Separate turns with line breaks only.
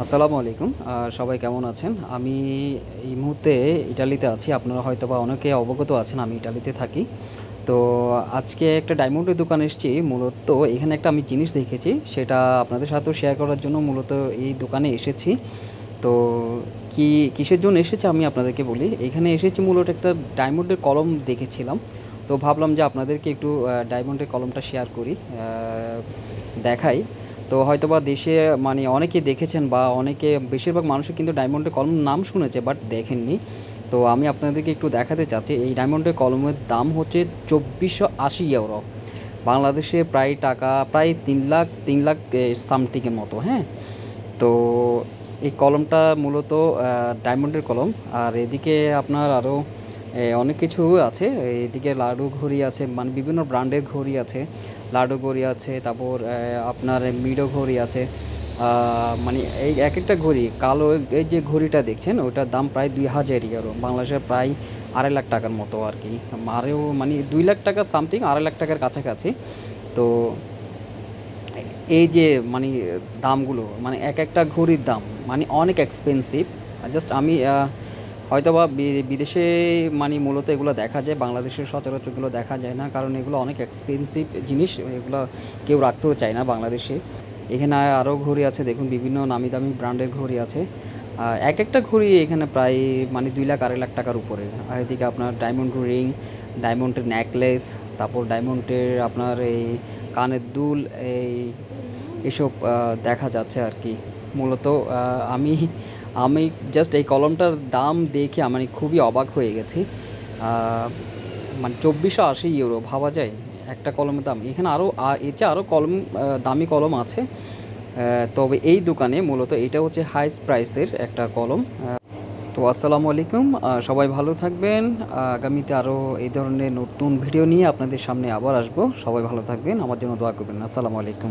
আসসালামু আলাইকুম সবাই কেমন আছেন? আমি এই মুহূর্তে ইটালিতে আছি, আপনারা হয়তো বা অনেকে অবগত আছেন, আমি ইটালিতে থাকি। তো আজকে একটা ডায়মন্ডের দোকান এসেছি, মূলত এখানে একটা আমি জিনিস দেখেছি, সেটা আপনাদের সাথেও শেয়ার করার জন্য মূলত এই দোকানে এসেছি। তো কি, কিসের জন্য এসেছে আমি আপনাদেরকে বলি, এখানে এসেছি মূলত একটা ডায়মন্ডের কলম দেখেছিলাম। তো ভাবলাম যে আপনাদেরকে একটু ডায়মন্ডের কলমটা শেয়ার করি দেখাই। তো হয়তোবা দেশে মানে অনেকে দেখেছেন বা অনেকে, বেশিরভাগ মানুষই কিন্তু ডায়মন্ডের কলম নাম শুনেছে বাট দেখেননি। তো আমি আপনাদেরকে একটু দেখাতে চাচ্ছি, এই ডায়মন্ডের কলমের দাম হচ্ছে চব্বিশশো আশি ইউরো বাংলাদেশে প্রায় টাকা, প্রায় তিন লাখ তিন লাখ সামথিংয়ের মতো হ্যাঁ? তো এই কলমটা মূলত ডায়মন্ডের কলম। আর এদিকে আপনার আরও অনেক কিছু আছে। এদিকে লাডু ঘড়ি আছে মানে বিভিন্ন ব্র্যান্ডের ঘড়ি আছে। লাডু ঘড়ি আছে, তারপর আপনার মিডো ঘড়ি আছে। মানে এই এক একটা ঘড়ি, কালো এই যে ঘড়িটা দেখছেন, ওটার দাম প্রায় দুই হাজার ইউরো। বাংলাদেশের প্রায় আড়াই লাখ টাকার মতো আর কি। আরও মানে দুই লাখ টাকা সামথিং আড়াই লাখ টাকার কাছাকাছি। তো এই যে মানে দামগুলো মানে এক একটা ঘড়ির দাম মানে অনেক এক্সপেন্সিভ জাস্ট আমি হয়তো বা, বিদেশে মানে মূলত এগুলো দেখা যায়, বাংলাদেশের সচরাচর এগুলো দেখা যায় না, কারণ এগুলো অনেক এক্সপেন্সিভ জিনিস, এগুলো কেউ রাখতেও চায় না বাংলাদেশে। এখানে আরও ঘড়ি আছে, দেখুন বিভিন্ন নামি দামি ব্র্যান্ডের ঘড়ি আছে। এক একটা ঘড়ি এখানে প্রায় মানে দুই লাখ, আড়াই লাখ টাকার উপরে। এদিকে আপনার ডায়মন্ড রিং ডায়মন্ডের নেকলেস তারপর ডায়মন্ডের আপনার এই কানের দুল, এই এসব দেখা যাচ্ছে আর কি। মূলত আমি আমি জাস্ট এই কলমটার দাম দেখে আমি খুবই অবাক হয়ে গেছি। মানে চব্বিশশো আশি ইউরো ভাবা যায় একটা কলমের দাম। এখানে আরও এছাড়া আরও কলম দামি কলম আছে। তবে এই দোকানে মূলত এটা হচ্ছে হাইস্ট প্রাইসের একটা কলম। তো আসসালামু আলাইকুম সবাই ভালো থাকবেন। আগামীতে আরও এই ধরনের নতুন ভিডিও নিয়ে আপনাদের সামনে আবার আসব। সবাই ভালো থাকবেন, আমার জন্য দোয়া করবেন। আসসালামু আলাইকুম।